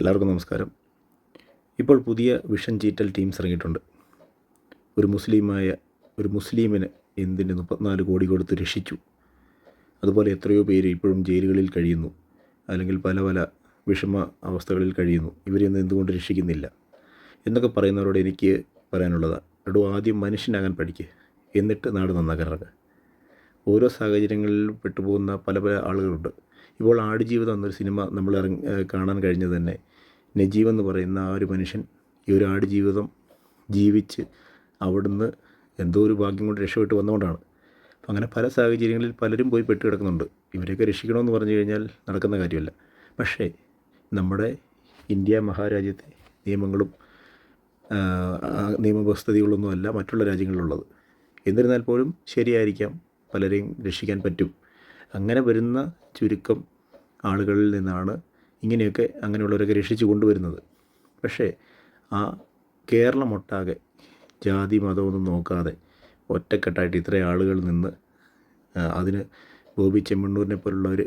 എല്ലാവർക്കും നമസ്കാരം. ഇപ്പോൾ പുതിയ വിഷൻ ചീറ്റൽ ടീംസ് ഇറങ്ങിയിട്ടുണ്ട്. ഒരു മുസ്ലിമായ ഒരു മുസ്ലിമിന് എന്തിന് മുപ്പത്തിനാല് കോടി കൊടുത്ത് രക്ഷിച്ചു? അതുപോലെ എത്രയോ പേര് ഇപ്പോഴും ജയിലുകളിൽ കഴിയുന്നു. അല്ലെങ്കിൽ പല പല വിഷമ അവസ്ഥകളിൽ കഴിയുന്നു. ഇവരെയൊന്നും എന്തുകൊണ്ട് രക്ഷിക്കുന്നില്ല? എന്നൊക്കെ പറയുന്നവരോട് എനിക്ക് പറയാനുള്ളതാണ് എടോ ആദ്യം മനുഷ്യനാകാൻ പഠിക്കുക എന്നിട്ട് നാട് നന്നാക്കാൻ ഇറങ്ങുക ഓരോ സാഹചര്യങ്ങളിൽ പെട്ടുപോകുന്ന പല പല ആളുകളുണ്ട്. ഇപ്പോൾ ആടുജീവിതം എന്നൊരു സിനിമ നമ്മൾ ഇറങ്ങി കാണാൻ കഴിഞ്ഞത് തന്നെ. നജീവ് എന്ന് പറയുന്ന ആ ഒരു മനുഷ്യൻ ഈ ഒരു ആടുജീവിതം ജീവിച്ച് അവിടുന്ന് എന്തോ ഒരു ഭാഗ്യം കൊണ്ട് രക്ഷപ്പെട്ട് വന്നുകൊണ്ടാണ്. അപ്പം അങ്ങനെ പല സാഹചര്യങ്ങളിൽ പലരും പോയി പെട്ട് കിടക്കുന്നുണ്ട്. ഇവരെയൊക്കെ രക്ഷിക്കണമെന്ന് പറഞ്ഞു കഴിഞ്ഞാൽ നടക്കുന്ന കാര്യമല്ല. പക്ഷേ നമ്മുടെ ഇന്ത്യ മഹാരാജ്യത്തെ നിയമങ്ങളും നിയമവ്യവസ്ഥതകളൊന്നുമല്ല മറ്റുള്ള രാജ്യങ്ങളിലുള്ളത്. എന്നിരുന്നാൽ പോലും ശരിയായിരിക്കാം പലരെയും രക്ഷിക്കാൻ പറ്റും. അങ്ങനെ വരുന്ന ചുരുക്കം ആളുകളിൽ നിന്നാണ് ഇങ്ങനെയൊക്കെ അങ്ങനെയുള്ളവരൊക്കെ രക്ഷിച്ചു കൊണ്ടുവരുന്നത്. പക്ഷേ ആ കേരളമൊട്ടാകെ ജാതി മതമൊന്നും നോക്കാതെ ഒറ്റക്കെട്ടായിട്ട് ഇത്രയും ആളുകൾ നിന്ന് അതിന് ബോബി ചെമ്മണ്ണൂരിനെ പോലുള്ള ഒരു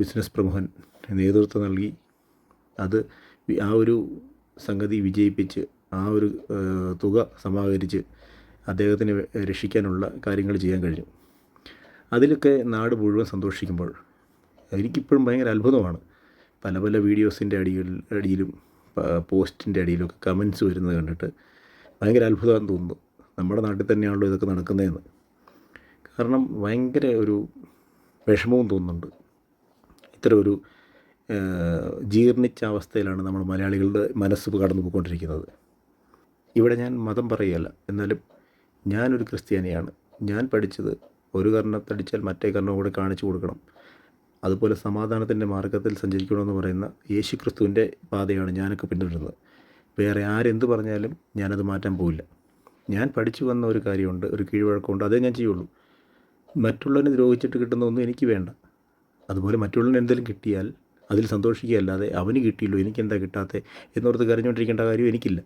ബിസിനസ് പ്രമുഖൻ നേതൃത്വം നൽകി. അത് ആ ഒരു സംഗതി വിജയിപ്പിച്ച് ആ ഒരു തുക സമാഹരിച്ച് അദ്ദേഹത്തിന് രക്ഷിക്കാനുള്ള കാര്യങ്ങൾ ചെയ്യാൻ കഴിഞ്ഞു. അതിലൊക്കെ നാട് മുഴുവൻ സന്തോഷിക്കുമ്പോൾ എനിക്കിപ്പോഴും ഭയങ്കര അത്ഭുതമാണ്. പല പല വീഡിയോസിന്റെ അടിയിൽ അടിയിലും പോസ്റ്റിന്റെ അടിയിലൊക്കെ കമൻസ് വരുന്നത് കണ്ടിട്ട് ഭയങ്കര അത്ഭുതമാണെന്ന് തോന്നുന്നു. നമ്മുടെ നാട്ടിൽ തന്നെയാണല്ലോ ഇതൊക്കെ നടക്കുന്നതെന്ന്. കാരണം ഭയങ്കര ഒരു വിഷമവും തോന്നുന്നുണ്ട്. ഇത്ര ഒരു ജീർണിച്ച അവസ്ഥയിലാണ് നമ്മൾ മലയാളികളുടെ മനസ്സ് കടന്നു പോയിക്കൊണ്ടിരിക്കുന്നത്. ഇവിടെ ഞാൻ മതം പറയുകയല്ല എന്നാലും ഞാനൊരു ക്രിസ്ത്യാനിയാണ്. ഞാൻ പഠിച്ചത് ഒരു കർണത്തടിച്ചാൽ മറ്റേ കർണം കൂടെ കാണിച്ചു കൊടുക്കണം. അതുപോലെ സമാധാനത്തിന്റെ മാർഗത്തിൽ സഞ്ചരിക്കണമെന്ന് പറയുന്ന യേശു ക്രിസ്തുവിന്റെ പാതയാണ് ഞാനൊക്കെ പിന്തുടരുന്നത്. വേറെ ആരെന്ത് പറഞ്ഞാലും ഞാനത് മാറ്റാൻ പോവില്ല. ഞാൻ പഠിച്ചു വന്ന ഒരു കാര്യമുണ്ട് ഒരു കീഴ്വഴക്കമുണ്ട് അതേ ഞാൻ ചെയ്യുള്ളൂ. മറ്റുള്ളവനെ ദ്രോഹിച്ചിട്ട് കിട്ടുന്ന ഒന്നും എനിക്ക് വേണ്ട. അതുപോലെ മറ്റുള്ളവന് എന്തെങ്കിലും കിട്ടിയാൽ അതിൽ സന്തോഷിക്കുകയല്ലാതെ അവന് കിട്ടിയല്ലോ എനിക്കെന്താ കിട്ടാത്തത് എന്നോർത്ത് കരഞ്ഞുകൊണ്ടിരിക്കേണ്ട കാര്യം എനിക്കില്ല.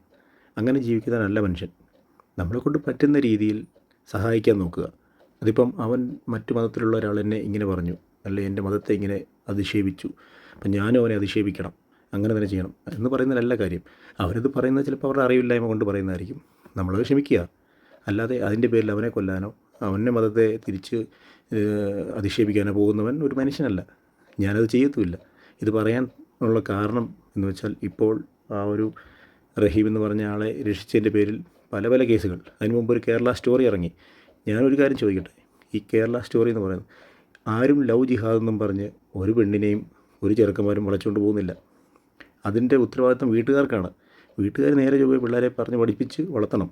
അങ്ങനെ ജീവിക്കുന്നതല്ല മനുഷ്യൻ. നമ്മളെ കൊണ്ട് പറ്റുന്ന രീതിയിൽ സഹായിക്കാൻ നോക്കുക. അതിപ്പം അവൻ മറ്റു മതത്തിലുള്ള ഒരാൾ എന്നെ ഇങ്ങനെ പറഞ്ഞു. അല്ലെ എന്റെ മതത്തെ ഇങ്ങനെ അധിക്ഷേപിച്ചു. അപ്പം ഞാനും അവനെ അധിക്ഷേപിക്കണം. അങ്ങനെ തന്നെ ചെയ്യണം എന്ന് പറയുന്നതല്ല കാര്യം. അവരത് പറയുന്നത് ചിലപ്പോൾ അവരുടെ അറിവില്ലായ്മ കൊണ്ട് പറയുന്നതായിരിക്കും. നമ്മളത് ക്ഷമിക്കുക. അല്ലാതെ അതിന്റെ പേരിൽ അവനെ കൊല്ലാനോ അവന്റെ മതത്തെ തിരിച്ച് അധിക്ഷേപിക്കാനോ പോകുന്നവൻ ഒരു മനുഷ്യനല്ല. ഞാനത് ചെയ്യത്തുമില്ല. ഇത് പറയാൻ ഉള്ള കാരണം എന്ന് വെച്ചാൽ ഇപ്പോൾ ആ ഒരു റഹീം എന്ന് പറഞ്ഞ ആളെ രക്ഷിച്ചതിന്റെ പേരിൽ പല പല കേസുകൾ. അതിന് മുമ്പ് ഒരു കേരള സ്റ്റോറി ഇറങ്ങി. ഞാനൊരു കാര്യം ചോദിക്കട്ടെ? ഈ കേരള സ്റ്റോറി എന്ന് പറയുന്നത് ആരും ലവ് ജിഹാദ് എന്നും പറഞ്ഞ് ഒരു പെണ്ണിനെയും ഒരു ചെറുക്കന്മാരും വളച്ചുകൊണ്ട് പോകുന്നില്ല. അതിന്റെ ഉത്തരവാദിത്തം വീട്ടുകാർക്കാണ്. വീട്ടുകാർ നേരെ ചൊവ്വേ പിള്ളേരെ പറഞ്ഞ് പഠിപ്പിച്ച് വളർത്തണം.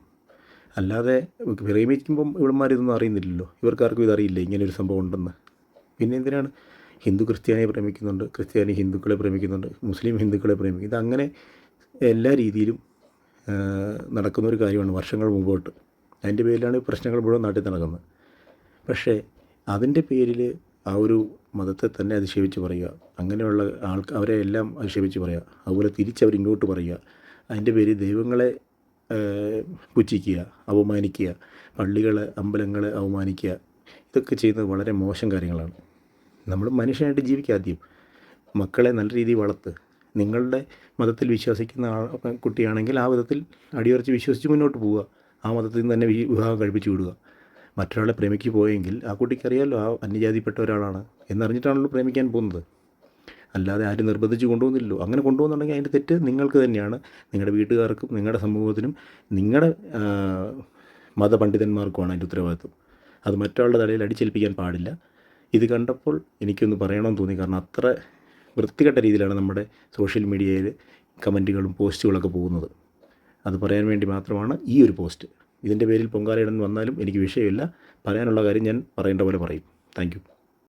അല്ലാതെ പ്രേമിക്കുമ്പം ഇവിടെമാർ ഇതൊന്നും അറിയുന്നില്ലല്ലോ. ഇവർക്കാർക്കും ഇതറിയില്ല ഇങ്ങനെ ഒരു സംഭവം ഉണ്ടെന്ന്? പിന്നെ എന്തിനാണ്? ഹിന്ദു ക്രിസ്ത്യാനിയെ പ്രേമിക്കുന്നുണ്ട് ക്രിസ്ത്യാനി ഹിന്ദുക്കളെ പ്രേമിക്കുന്നുണ്ട് മുസ്ലിം ഹിന്ദുക്കളെ പ്രേമിക്കും ഇതങ്ങനെ എല്ലാ രീതിയിലും നടക്കുന്നൊരു കാര്യമാണ് വർഷങ്ങൾ മുമ്പോട്ട്. അതിന്റെ പേരിലാണ് ഈ പ്രശ്നങ്ങൾ മുഴുവൻ നാട്ടിൽ നടക്കുന്നത്. പക്ഷേ അതിന്റെ പേരിൽ ആ ഒരു മതത്തെ തന്നെ അധിക്ഷേപിച്ച് പറയുക. അങ്ങനെയുള്ള ആൾക്ക് അവരെ എല്ലാം അധിക്ഷേപിച്ച് പറയുക. അതുപോലെ തിരിച്ചവർ ഇങ്ങോട്ട് പറയുക. അതിന്റെ പേര് ദൈവങ്ങളെ പുച്ഛിക്കുക അപമാനിക്കുക പള്ളികളെ അമ്പലങ്ങളെ അവമാനിക്കുക ഇതൊക്കെ ചെയ്യുന്നത് വളരെ മോശം കാര്യങ്ങളാണ്. നമ്മൾ മനുഷ്യനായിട്ട് ജീവിക്കുക ആദ്യം. മക്കളെ നല്ല രീതിയിൽ വളർത്ത്. നിങ്ങളുടെ മതത്തിൽ വിശ്വസിക്കുന്ന കുട്ടിയാണെങ്കിൽ ആ വിധത്തിൽ അടിയുറച്ച് വിശ്വസിച്ച് മുന്നോട്ട് പോവുക. ആ മതത്തിൽ നിന്ന് തന്നെ വിവാഹം കഴിപ്പിച്ച് വിടുക. മറ്റൊരാളെ പ്രേമിക്ക് പോയെങ്കിൽ ആ കുട്ടിക്കറിയാമല്ലോ ആ അന്യജാതിപ്പെട്ട ഒരാളാണ് എന്നറിഞ്ഞിട്ടാണല്ലോ പ്രേമിക്കാൻ പോകുന്നത്. അല്ലാതെ ആരും നിർബന്ധിച്ച് കൊണ്ടുപോകുന്നില്ലല്ലോ അങ്ങനെ കൊണ്ടുപോകുന്നുണ്ടെങ്കിൽ അതിന്റെ തെറ്റ് നിങ്ങൾക്ക് തന്നെയാണ്. നിങ്ങളുടെ വീട്ടുകാർക്കും നിങ്ങളുടെ സമൂഹത്തിനും നിങ്ങളുടെ മതപണ്ഡിതന്മാർക്കുമാണ് അതിന്റെ ഉത്തരവാദിത്വം. അത് മറ്റൊരാളുടെ തലയിൽ അടിച്ചേൽപ്പിക്കാൻ പാടില്ല. ഇത് കണ്ടപ്പോൾ എനിക്കൊന്ന് പറയണമെന്ന് തോന്നി. കാരണം അത്ര വൃത്തികെട്ട രീതിയിലാണ് നമ്മുടെ സോഷ്യൽ മീഡിയയിൽ കമന്റുകളും പോസ്റ്റുകളൊക്കെ പോകുന്നത്. അത് പറയാൻ വേണ്ടി മാത്രമാണ് ഈ ഒരു പോസ്റ്റ്. ഇതിന്റെ പേരിൽ പൊങ്കാലയിടാൻ വന്നാലും എനിക്ക് വിഷയമില്ല. പറയാനുള്ള കാര്യം ഞാൻ പറയേണ്ട പോലെ പറയും. താങ്ക്